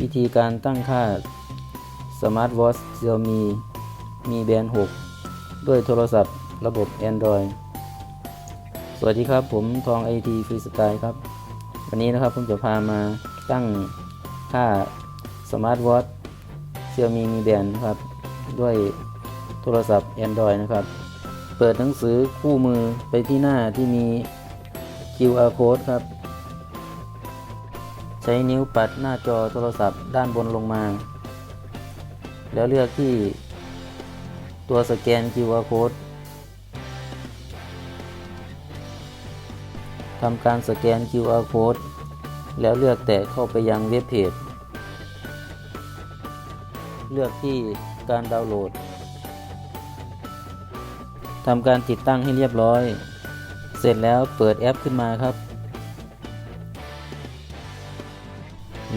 วิธีการตั้งค่า Smart Watch Xiaomi Mi Band 6ด้วยโทรศัพท์ระบบ Android สวัสดีครับผมทอง IT Freestyle ครับ วันนี้นะครับผมจะพามาตั้งค่า Smart Watch Xiaomi Mi Band ครับ ด้วยโทรศัพท์ Android นะครับ เปิดหนังสือคู่มือไปที่หน้าที่มี QR code ครับ ช้นิ้วปัดหน้าจอโทรศัพท์ด้านบนลงมา แล้วเลือกที่ตัวสแกน QR code ทำการสแกน QR code แล้วเลือกแตะเข้าไปยังเว็บเพจ เลือกที่การดาวน์โหลด ทำการติดตั้งให้เรียบร้อย เสร็จแล้วเปิดแอปขึ้นมาครับ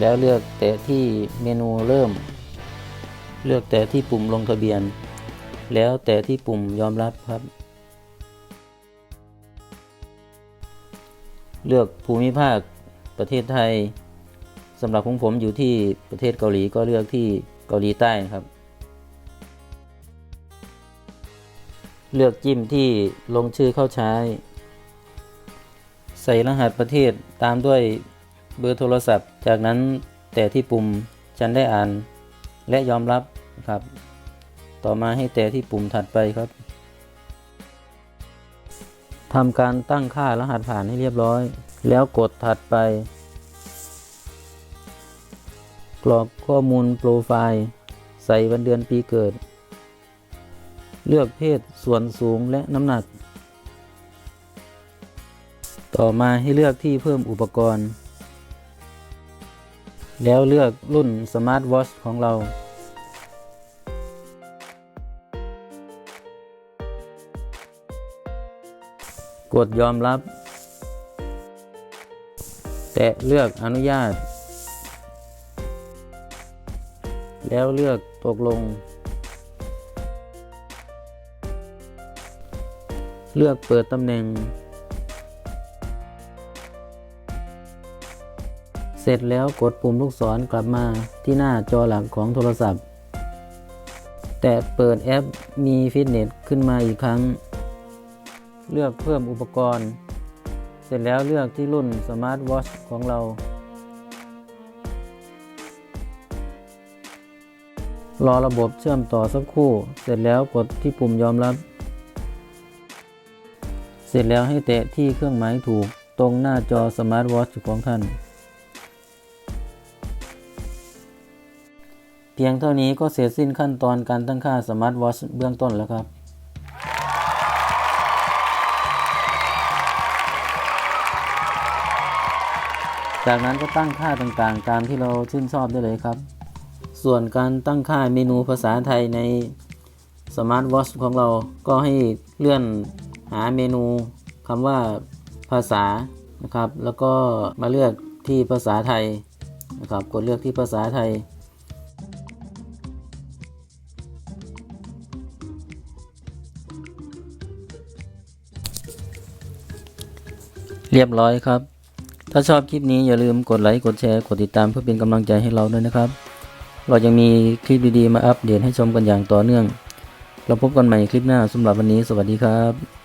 แล้วเลือกแต่ที่เมนูเริ่ม เลือกแต่ที่ปุ่มลงทะเบียน แล้วแต่ที่ปุ่มยอมรับครับ เลือกภูมิภาคประเทศไทยสำหรับของผมอยู่ที่ประเทศเกาหลีก็เลือกที่เกาหลีใต้ครับ เลือกจิ้มที่ลงชื่อเข้าใช้ ใส่รหัสประเทศตามด้วย เบอร์โทรศัพท์ จากนั้นแต่ที่ปุ่มฉันได้อ่าน และยอมรับครับ ต่อมาให้แต่ที่ปุ่มถัดไปครับทำการตั้งค่ารหัสผ่านให้เรียบร้อย แล้วกดถัดไป กรอกข้อมูลโปรไฟล์ ใส่วันเดือนปีเกิด เลือกเพศส่วนสูงและน้ำหนัก ต่อมาให้เลือกที่เพิ่มอุปกรณ์ แล้วเลือกรุ่นสมาร์ทวอชของเรา กดยอมรับ แตะเลือกอนุญาต แล้วเลือกตกลง เลือกเปิดตำแหน่ง เสร็จแล้วกดปุ่มลูกศรกลับมาที่หน้าจอหลักของโทรศัพท์ แต่เปิดแอปมีฟิตเนสขึ้นมาอีกครั้ง เลือกเพิ่มอุปกรณ์ เสร็จแล้วเลือกที่รุ่นสมาร์ทวอชของเรา รอระบบเชื่อมต่อสักครู่ เสร็จแล้วกดที่ปุ่มยอมรับ เสร็จแล้วให้แตะที่เครื่องหมายถูกตรงหน้าจอสมาร์ทวอชของท่าน พียงเท่านี้ก็เสร็จสิ้นขั้นตอนการตั้งค่าสมาร์ทวอชเบื้องต้นแล้วครับ จากนั้นก็ตั้งค่าต่างๆ ตามที่เราชื่นชอบได้เลยครับ ส่วนการตั้งค่าเมนูภาษาไทยในสมาร์ทวอชของเราก็ให้เลื่อนหาเมนูคำว่าภาษานะครับ แล้วก็มาเลือกที่ภาษาไทยนะครับ กดเลือกที่ภาษาไทย เรียบร้อยครับ ถ้าชอบคลิปนี้อย่าลืมกดไลค์กดแชร์กดติดตามเพื่อเป็นกำลังใจให้เราด้วยนะครับ เรายังมีคลิปดีๆมาอัปเดตให้ชมกันอย่างต่อเนื่อง เราพบกันใหม่คลิปหน้าสำหรับวันนี้ สวัสดีครับ